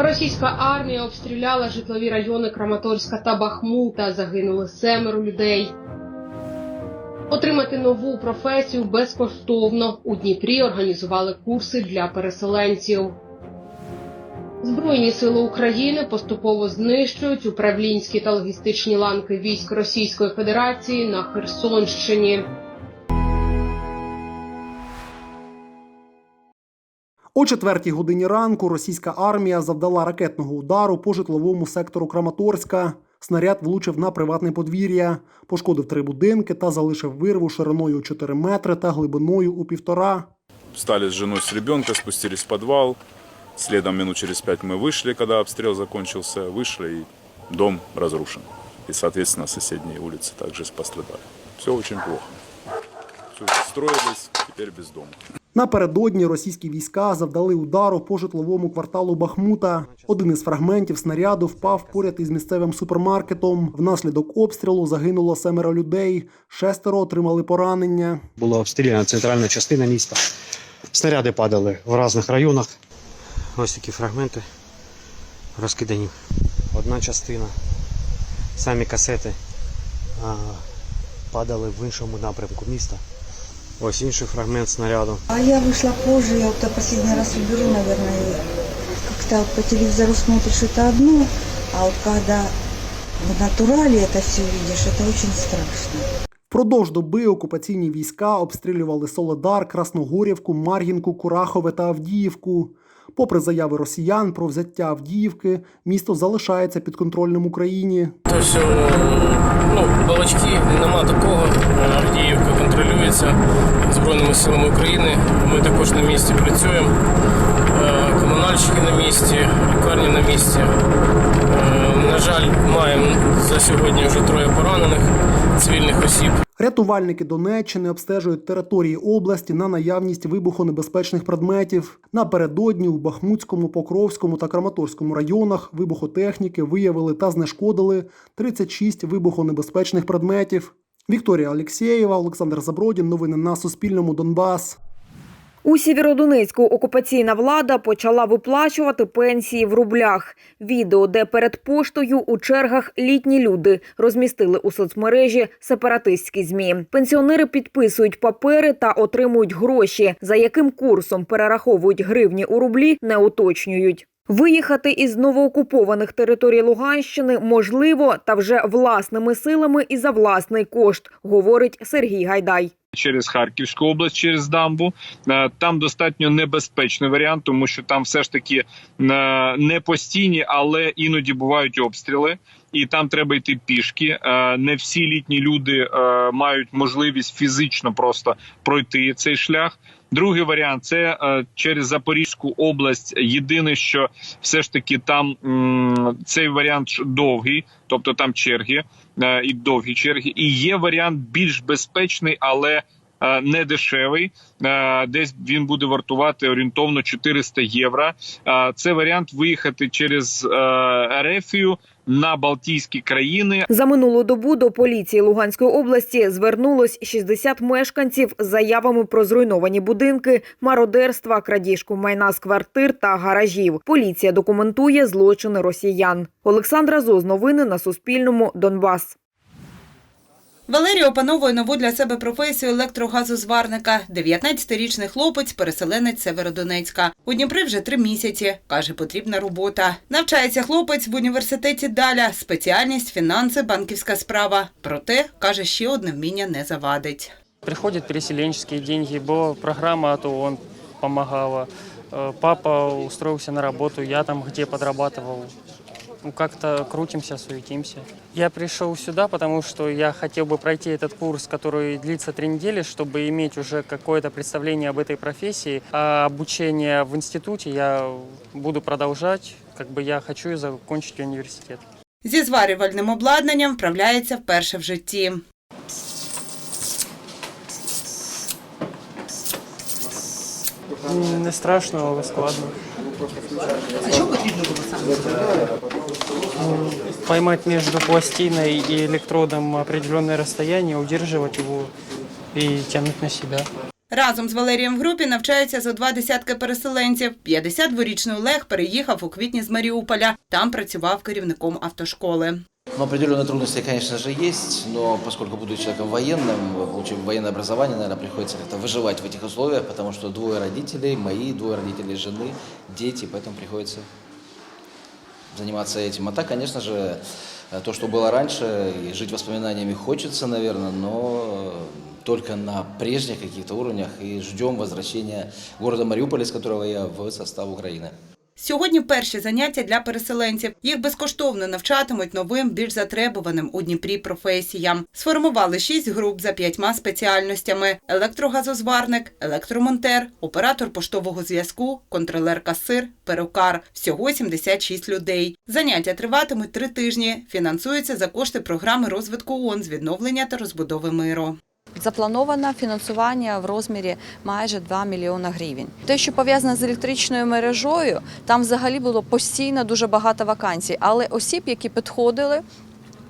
Російська армія обстріляла житлові райони Краматорська та Бахмута. Загинули семеро людей. Отримати нову професію безкоштовно. У Дніпрі організували курси для переселенців. Збройні сили України поступово знищують управлінські та логістичні ланки військ Російської Федерації на Херсонщині. О четвертій годині ранку російська армія завдала ракетного удару по житловому сектору Краматорська. Снаряд влучив на приватне подвір'я, пошкодив три будинки та залишив вирву шириною у 4 метри та глибиною у півтора. Встали с женой с ребенка, спустились в подвал. Следом минут через пять мы вышли, когда обстрел закончился. Вышли, и дом разрушен. И, соответственно, соседние улицы также пострадали. Все очень плохо. Все, строились, теперь без дома. Напередодні російські війська завдали удару по житловому кварталу Бахмута. Один із фрагментів снаряду впав поряд із місцевим супермаркетом. Внаслідок обстрілу загинуло семеро людей, шестеро отримали поранення. Була обстріляна центральна частина міста. Снаряди падали в різних районах. Ось такі фрагменти розкидані. Одна частина. Самі касети а, падали в іншому напрямку міста. Ось інший фрагмент снаряду. А я вышла позже, я вот последний раз уберу, наверное, и как-то по телевизору смотришь это одно, а вот когда в натурале это все видишь, это очень страшно. Впродовж доби окупаційні війська обстрілювали Солодар, Красногорівку, Мар'їнку, Курахове та Авдіївку. Попри заяви росіян про взяття Авдіївки, місто залишається підконтрольним Україні. То що ну, балачки, нема такого. Авдіївка контролюється Збройними силами України. Ми також на місці працюємо. Е, Комунальщики на місці, лікарні на місці. Жаль, маємо за сьогодні вже троє поранених цивільних осіб. Рятувальники Донеччини обстежують території області на наявність вибухонебезпечних предметів. Напередодні у Бахмутському, Покровському та Краматорському районах вибухотехніки виявили та знешкодили 36 вибухонебезпечних предметів. Вікторія Алєксєєва, Олександр Забродін. Новини на Суспільному. Донбас. У Сєвєродонецьку окупаційна влада почала виплачувати пенсії в рублях. Відео, де перед поштою у чергах літні люди розмістили у соцмережі сепаратистські змі. Пенсіонери підписують папери та отримують гроші. За яким курсом перераховують гривні у рублі, не уточнюють. Виїхати із новоокупованих територій Луганщини можливо та вже власними силами і за власний кошт, говорить Сергій Гайдай. Через Харківську область, через дамбу. Е, Там достатньо небезпечний варіант, тому що там все ж таки е, не постійні, але іноді бувають обстріли. І там треба йти пішки. Е, Не всі літні люди мають можливість фізично просто пройти цей шлях. Другий варіант це через Запорізьку область. Єдине, що все ж таки там цей варіант довгий, тобто там черги і довгі черги. І є варіант більш безпечний, але е, не дешевий. Е, Десь він буде вартувати орієнтовно 400 євро. Е, Це варіант виїхати через е, Ерефію на Балтійські країни. За минулу добу до поліції Луганської області звернулось 60 мешканців з заявами про зруйновані будинки, мародерства, крадіжку майна з квартир та гаражів. Поліція документує злочини росіян. Олександра Зоз. Новини на Суспільному. Донбас. Валерій опановує нову для себе професію електрогазозварника. 19-річний хлопець, переселенець Северодонецька. У Дніпрі вже три місяці. Каже, потрібна робота. Навчається хлопець в університеті Даля. Спеціальність фінанси, банківська справа. Проте, каже, ще одне вміння не завадить. Приходят переселенческие деньги, была программа, а то он помогала. Э, Папа устроился на работу, я там где подрабатывал. Ну, как-то крутимся, суетимся. Я пришел сюда, потому что я хотел бы пройти этот курс, который длится три недели, чтобы иметь уже какое-то представление об этой профессии. А обучение в институте я буду продолжать. Как бы я хочу закончить университет. Зі зварювальним обладнанням вправляється вперше в житті. Не страшно, але складно. А що потрібно було саме? поймать между пластиной и электродом определенное расстояние, удерживать его и тянуть на себя. Разом з Валерієм в групі навчаються зо два десятки переселенців. 52-річний Олег переїхав у квітні з Маріуполя. Там працював керівником автошколи. Ну, определенные трудности, конечно же, есть, но поскольку буду человеком военным, получив военное образование, наверное, приходится как-то выживать в этих условиях, потому что двое родителей, мои двое родителей, жены, дети, поэтому приходится заниматься этим. А так, конечно же, э, то, что было раньше, и жить воспоминаниями хочется, наверное, но э, только на прежних каких-то уровнях, и ждем возвращения города Мариуполя, из которого я, в состав Украины. Сьогодні перші заняття для переселенців. Їх безкоштовно навчатимуть новим, більш затребуваним у Дніпрі професіям. Сформували шість груп за п'ятьма спеціальностями: електрогазозварник, електромонтер, оператор поштового зв'язку, контролер-касир, перукар. Всього 76 людей. Заняття триватимуть три тижні. Фінансуються за кошти програми розвитку ООН з відновлення та розбудови миру. Заплановано фінансування в розмірі майже 2 мільйона гривень. Те, що пов'язане з електричною мережою, там взагалі було постійно дуже багато вакансій, але осіб, які підходили.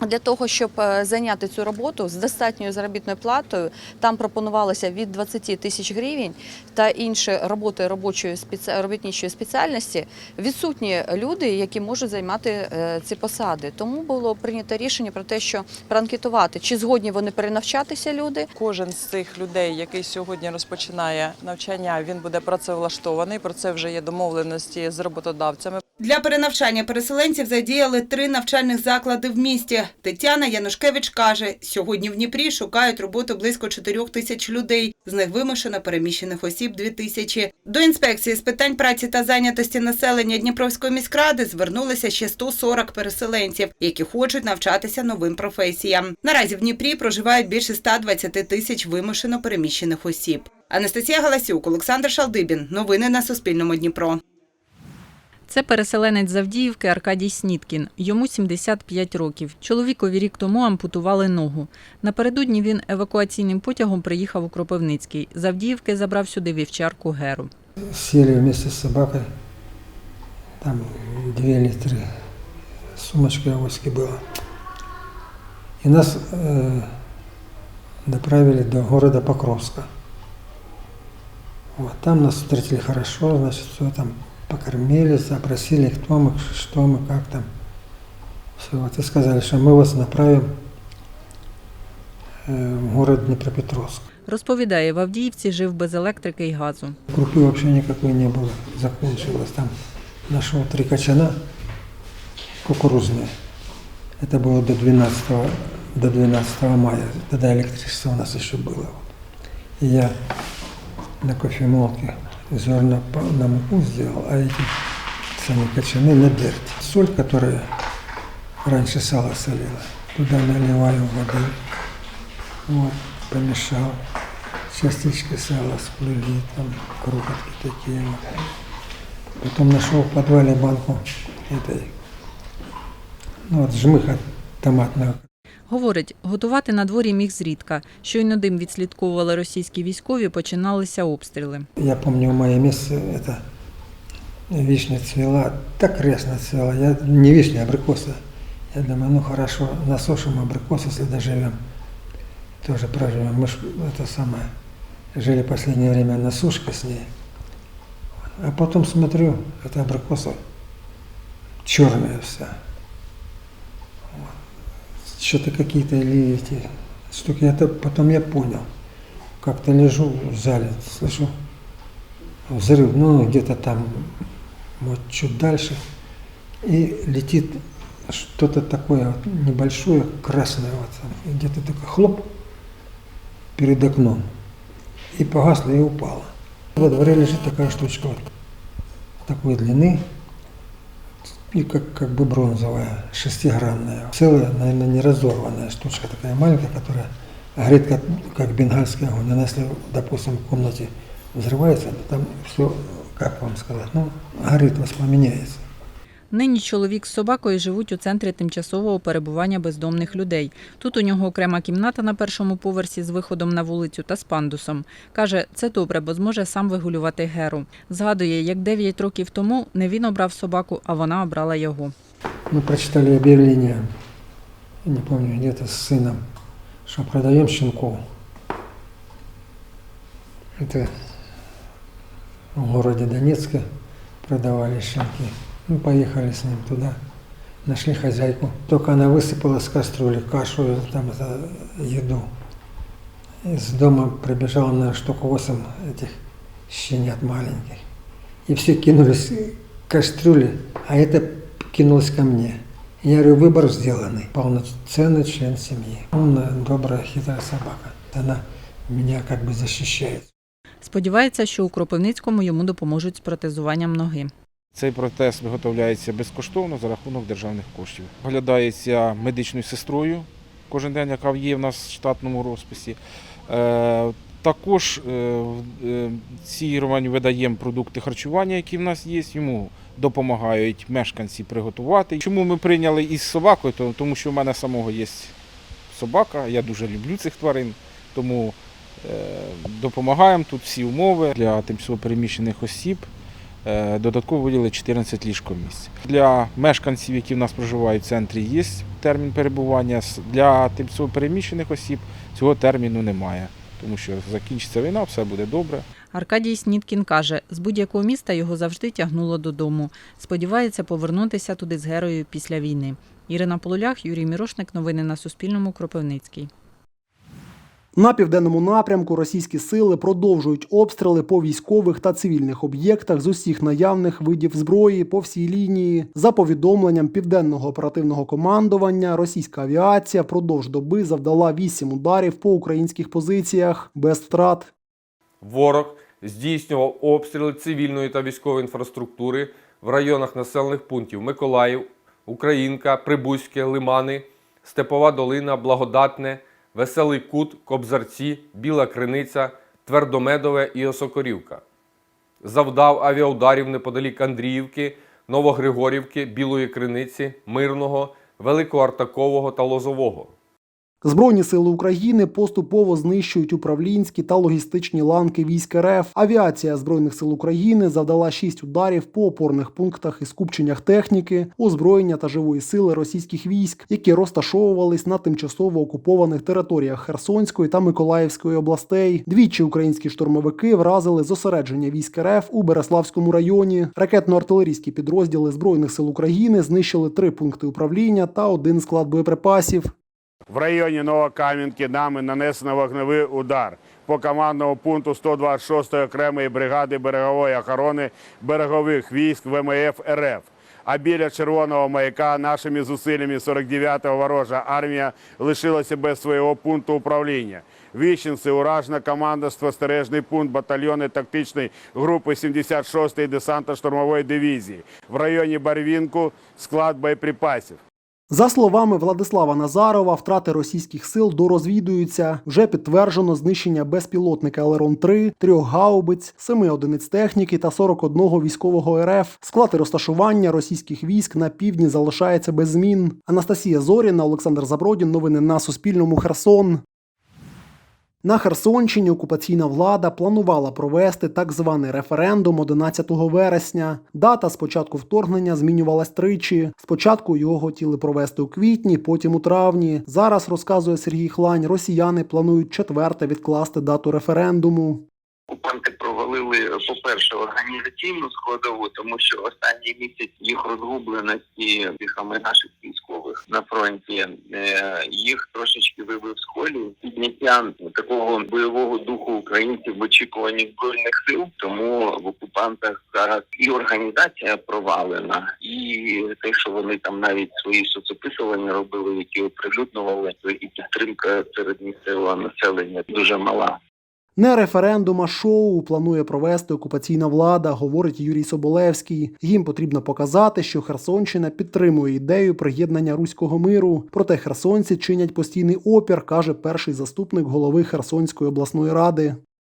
Для того щоб е, зайняти цю роботу з достатньою заробітною платою, там пропонувалося від 20 тисяч гривень та інші роботи робочої робітничої спеціальності. Відсутні люди, які можуть займати е, ці посади. Тому було прийнято рішення про те, що проанкетувати, чи згодні вони перенавчатися люди, Кожен з цих людей, який сьогодні розпочинає навчання, він буде працевлаштований. Про це вже є домовленості з роботодавцями. Для перенавчання переселенців задіяли три навчальних заклади в місті. Тетяна Янушкевич каже, сьогодні в Дніпрі шукають роботу близько 4 тисяч людей, з них вимушено переміщених осіб 2 тисячі. До інспекції з питань праці та зайнятості населення Дніпровської міськради звернулися ще 140 переселенців, які хочуть навчатися новим професіям. Наразі в Дніпрі проживають більше 120 тисяч вимушено переміщених осіб. Анастасія Галасюк, Олександр Шалдибін. Новини на Суспільному Дніпро. Це переселенець з Авдіївки Аркадій Сніткін. Йому 75 років. Чоловікові рік тому ампутували ногу. Напередодні він евакуаційним потягом приїхав у Кропивницький. З Авдіївки забрав сюди вівчарку Геру. Сели вместе с собакой. Там две литры сумочки авоськи было. И нас э, доправили до города Покровска. Вот, там нас встретили хорошо, значит, все там покормили, запросили, кто мы, что мы, как там. Все, вот, и сказали, что мы вас направим э, в город Днепропетровск. Розповідає, в Авдіївці жив без електрики і газу. Крупы вообще никакой не было, закончилось. Там нашел три качана кукурузные. Это было до 12, до 12 мая. Тогда электричество у нас еще было. И я на кофемолке зерна на муку сделал, а эти сами качаны на дерте. Соль, которая раньше сало солила, туда наливаю воды. Вот, помешал. Частички сала сплыли, там крохотки такие. вот. Потом нашел в подвале банку этой, ну вот жмыха томатного. Говорить, готувати на дворі міг зрідка. Щойно дим відслідковували російські військові, починалися обстріли. Я помню, в мае месяце это вишня цвела, так ресно цвела. Я, не вишня, а абрикоса. Я думаю, ну хорошо, насушим абрикос, если доживем. Тоже проживем. Мы ж это самое, жили последнее время на сушке с ней. А потом смотрю, это абрикоса черная вся. Что-то какие-то или эти штуки. Это потом я понял. Как-то лежу в зале, слышу взрыв, ну где-то там, вот чуть дальше, и летит что-то такое вот небольшое, красное, вот, где-то такой хлоп перед окном, и погасло, и упало. Во дворе лежит такая штучка вот такой длины, и как, как бы бронзовая, шестигранная. Целая, наверное, не разорванная штучка такая маленькая, которая горит как, как бенгальский огонь. Она, если, допустим, в комнате взрывается, то там все, как вам сказать, ну, горит, воспламеняется. Нині чоловік з собакою живуть у центрі тимчасового перебування бездомних людей. Тут у нього окрема кімната на першому поверсі з виходом на вулицю та з пандусом. Каже, це добре, бо зможе сам вигулювати Геру. Згадує, як 9 років тому не він обрав собаку, а вона обрала його. Мы прочитали объявление, я не помню, где-то с сыном, что продаем щенков. Это в городе Донецке продавали щенки. Мы поехали с ним туда, нашли хозяйку. Только она высыпала с кастрюли кашу, или там это, еду. Из дома прибежало на штук 8 этих щенят маленьких. И все кинулись к кастрюле, а это кинулось ко мне. Я говорю, выбор сделанный. Полноценный член семьи. Умная, добрая, хитрая собака. Она меня как бы защищает. Сподівається, що у Кропивницькому йому допоможуть з протезуванням ноги. Цей протез виготовляється безкоштовно за рахунок державних коштів. Оглядається медичною сестрою кожен день, яка є в нас в штатному розписі. Е, Також е, е, цій Романі видаємо продукти харчування, які в нас є. Йому допомагають мешканці приготувати. Чому ми прийняли із собакою? Тому що в мене самого є собака, я дуже люблю цих тварин, тому допомагаємо тут всі умови для тимчасово переміщених осіб. Е, Додатково виділили 14 ліжкомісць. Для мешканців, які в нас проживають в центрі, є термін перебування. Для тимчасово переміщених осіб цього терміну немає, тому що закінчиться війна, все буде добре. Аркадій Сніткін каже, з будь-якого міста його завжди тягнуло додому. Сподівається повернутися туди з героєю після війни. Ірина Полулях, Юрій Мірошник. Новини на Суспільному. Кропивницький. На південному напрямку російські сили продовжують обстріли по військових та цивільних об'єктах з усіх наявних видів зброї по всій лінії. За повідомленням південного оперативного командування, російська авіація впродовж доби завдала вісім ударів по українських позиціях без втрат. Ворог здійснював обстріли цивільної та військової інфраструктури в районах населених пунктів Миколаїв, Українка, Прибузьке, Лимани, Степова Долина, Благодатне, Веселий Кут, Кобзарці, Біла Криниця, Твердомедове і Осокорівка. Завдав авіаударів неподалік Андріївки, Новогригорівки, Білої Криниці, Мирного, Великоартакового та Лозового. Збройні сили України поступово знищують управлінські та логістичні ланки військ РФ. Авіація збройних сил України завдала шість ударів по опорних пунктах і скупченнях техніки, озброєння та живої сили російських військ, які розташовувались на тимчасово окупованих територіях Херсонської та Миколаївської областей. Двічі українські штурмовики вразили зосередження військ РФ у Береславському районі. Ракетно-артилерійські підрозділи збройних сил України знищили три пункти управління та один склад боєприпасів. В районі Новокам'янки нами нанесено вогневий удар по командному пункту 126-ї окремої бригади берегової охорони берегових військ ВМФ РФ. А біля червоного маяка нашими зусиллями 49-го ворожа армія лишилася без свого пункту управління. Віщенці, уражна команда, спостережний пункт батальйони тактичної групи 76-ї десантно-штурмової дивізії. В районі Барвінку склад боєприпасів. За словами Владислава Назарова, втрати російських сил дорозвідуються. Вже підтверджено знищення безпілотника Елерон-3, трьох гаубиць, семи одиниць техніки та 41 військового РФ. Склад і розташування російських військ на півдні залишається без змін. Анастасія Зоріна, Олександр Забродін. Новини на Суспільному. Херсон. На Херсонщині окупаційна влада планувала провести так званий референдум 11 вересня. Дата спочатку вторгнення змінювалась тричі. Спочатку його хотіли провести у квітні, потім у травні. Зараз розказує Сергій Хлань. Росіяни планують четверте відкласти дату референдуму. Окупанти провалили, по-перше, організаційну складову, тому що останній місяць їх розгубленості тихами наших військових на фронті е, їх трошечки вибив з колії. Підняття такого бойового духу українців в очікуванні збройних сил. Тому в окупантах зараз і організація провалена, і те, що вони там навіть свої соцописування робили, які оприлюднювали, і підтримка серед місцевого населення дуже мала. Не референдум, а шоу планує провести окупаційна влада, говорить Юрій Соболевський. Їм потрібно показати, що Херсонщина підтримує ідею приєднання руського миру. Проте херсонці чинять постійний опір, каже перший заступник голови Херсонської обласної ради.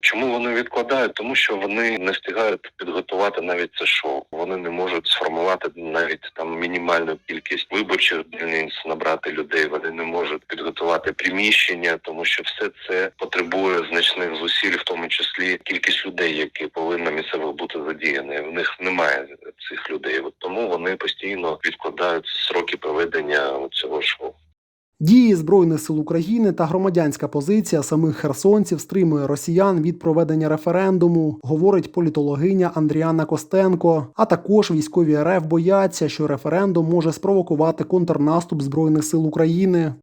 Чому вони відкладають? Тому що вони не встигають підготувати навіть це шоу. Вони не можуть сформувати навіть там мінімальну кількість виборчих дільниць, набрати людей. Вони не можуть підготувати приміщення, тому що все це потребує значних зусиль, в тому числі кількість людей, які повинна місцево бути задіяні. В них немає цих людей. От тому вони постійно відкладають сроки проведення цього шоу. Дії Збройних сил України та громадянська позиція самих херсонців стримує росіян від проведення референдуму, говорить політологиня Андріана Костенко. А також військові РФ бояться, що референдум може спровокувати контрнаступ Збройних сил України.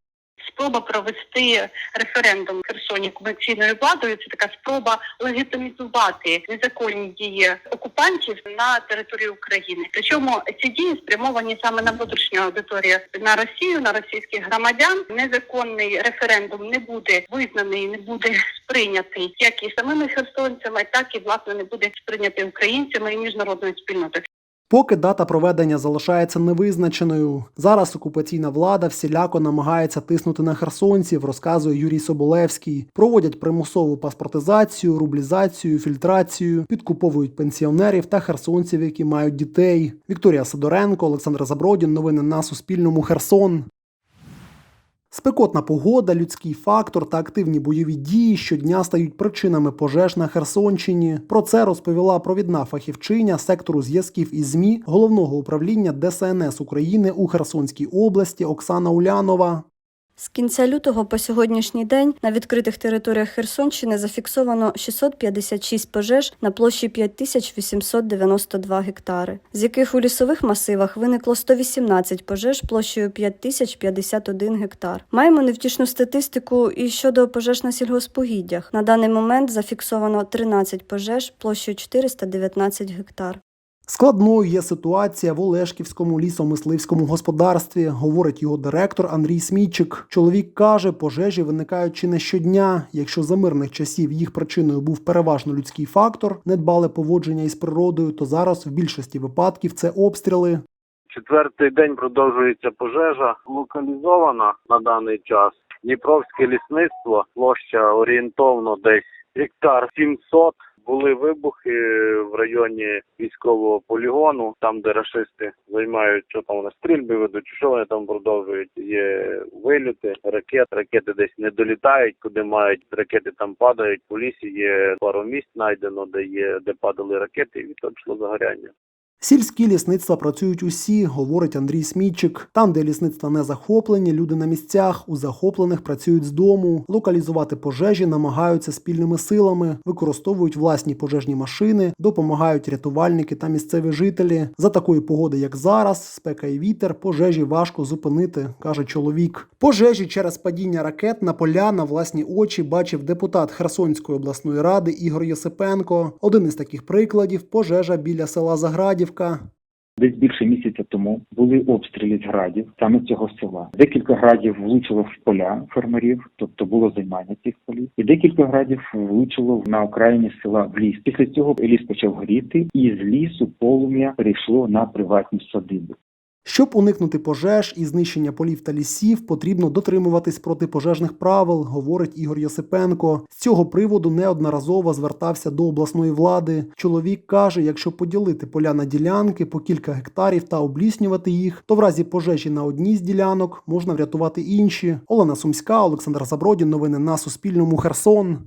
Спроба провести референдум Херсоні окупаційною владою це така спроба легітимізувати незаконні дії окупантів на території України. Причому ці дії спрямовані саме на внутрішню аудиторію на Росію, на російських громадян. Незаконний референдум не буде визнаний, не буде сприйнятий як і самими херсонцями, так і власне не буде сприйнятий українцями і міжнародною спільнотою. Поки дата проведення залишається невизначеною. Зараз окупаційна влада всіляко намагається тиснути на херсонців, розказує Юрій Соболевський. Проводять примусову паспортизацію, рублізацію, фільтрацію, підкуповують пенсіонерів та херсонців, які мають дітей. Вікторія Сидоренко, Олександр Забродін. Новини на Суспільному. Херсон. Спекотна погода, людський фактор та активні бойові дії щодня стають причинами пожеж на Херсонщині. Про це розповіла провідна фахівчиня сектору зв'язків і ЗМІ головного управління ДСНС України у Херсонській області Оксана Улянова. З кінця лютого по сьогоднішній день на відкритих територіях Херсонщини зафіксовано 656 пожеж на площі 5892 гектари, з яких у лісових масивах виникло 118 пожеж площею 5051 гектар. Маємо невтішну статистику і щодо пожеж на сільгоспогіддях. На даний момент зафіксовано 13 пожеж площею 419 гектар. Складною є ситуація в Олешківському лісомисливському господарстві, говорить його директор Андрій Смійчик. Чоловік каже, пожежі виникають чи не щодня. Якщо за мирних часів їх причиною був переважно людський фактор, недбале поводження із природою, то зараз в більшості випадків це обстріли. Четвертий день продовжується пожежа. Локалізована на даний час Дніпровське лісництво, площа орієнтовно десь гектар 700. Були вибухи в районі військового полігону, там де рашисти займають, що там вони стрільби ведуть, що вони там продовжують. Є виліти ракет, ракети десь не долітають, куди мають ракети там падають. По лісі є пару місць знайдено, де є де падали ракети, і пішло загоряння. Сільські лісництва працюють усі, говорить Андрій Смітчик. Там, де лісництва не захоплені, люди на місцях, у захоплених працюють з дому. Локалізувати пожежі намагаються спільними силами, використовують власні пожежні машини, допомагають рятувальники та місцеві жителі. За такої погоди, як зараз, спека і вітер, пожежі важко зупинити, каже чоловік. Пожежі через падіння ракет на поля на власні очі бачив депутат Херсонської обласної ради Ігор Йосипенко. Один із таких прикладів пожежа біля села Заградівка. Десь більше місяця тому були обстріли з градів саме цього села. Декілька градів влучило в поля фермерів, тобто було займання цих полів, і декілька градів влучило на окраїні села в ліс. Після цього ліс почав горіти, і з лісу полум'я перейшло на приватні садиби. Щоб уникнути пожеж і знищення полів та лісів, потрібно дотримуватись протипожежних правил, говорить Ігор Йосипенко. З цього приводу неодноразово звертався до обласної влади. Чоловік каже, якщо поділити поля на ділянки по кілька гектарів та обліснювати їх, то в разі пожежі на одній з ділянок можна врятувати інші. Олена Сумська, Олександр Забродін. Новини на Суспільному. Херсон.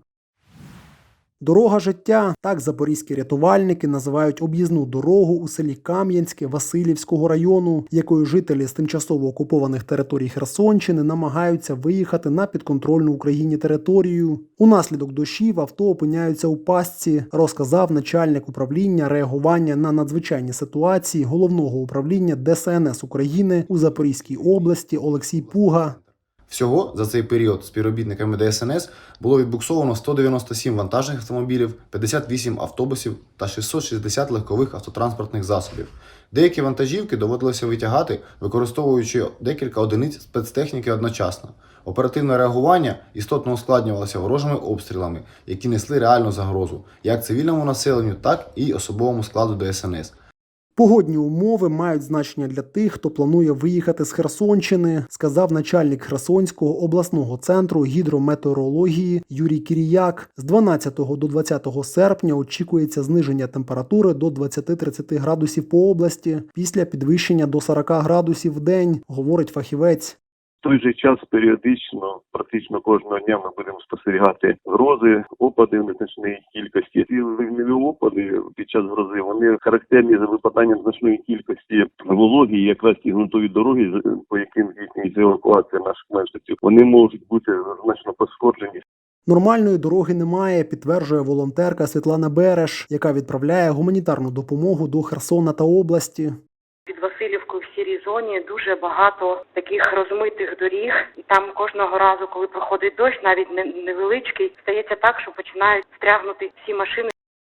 Дорога життя так запорізькі рятувальники називають об'їзну дорогу у селі Кам'янське Васильівського району, якою жителі з тимчасово окупованих територій Херсонщини намагаються виїхати на підконтрольну Україні територію. Унаслідок дощів авто опиняються у пастці, розказав начальник управління реагування на надзвичайні ситуації головного управління ДСНС України у Запорізькій області Олексій Пуга. Всього за цей період співробітниками ДСНС було відбуксовано 197 вантажних автомобілів, 58 автобусів та 660 легкових автотранспортних засобів. Деякі вантажівки доводилося витягати, використовуючи декілька одиниць спецтехніки одночасно. Оперативне реагування істотно ускладнювалося ворожими обстрілами, які несли реальну загрозу як цивільному населенню, так і особовому складу ДСНС. Погодні умови мають значення для тих, хто планує виїхати з Херсонщини, сказав начальник Херсонського обласного центру гідрометеорології Юрій Кіріяк. З 12 до 20 серпня очікується зниження температури до 20-30 градусів по області після підвищення до 40 градусів в день, говорить фахівець. Той же час періодично, практично кожного дня ми будемо спостерігати грози, опади в незначної кількості. Ці ливневі опади під час грози вони характерні за випаданням значної кількості вологі, якраз ті ґрунтові дороги, по яким здійснюється евакуація наших мешканців, вони можуть бути значно пошкоджені. Нормальної дороги немає, підтверджує волонтерка Світлана Береш, яка відправляє гуманітарну допомогу до Херсона та області. Сірій зоні дуже багато таких розмитих доріг, і там кожного разу, коли проходить дощ, навіть не- невеличкий, стається так, що починають стрягнути всі машини.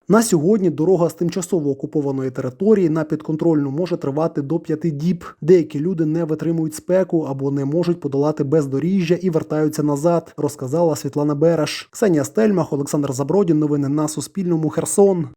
На сьогодні дорога з тимчасово окупованої території на підконтрольну може тривати до п'яти діб. Деякі люди не витримують спеку або не можуть подолати бездоріжжя і вертаються назад, розказала Світлана Береш. Ксенія Стельмах, Олександр Забродін. Новини на Суспільному. Херсон.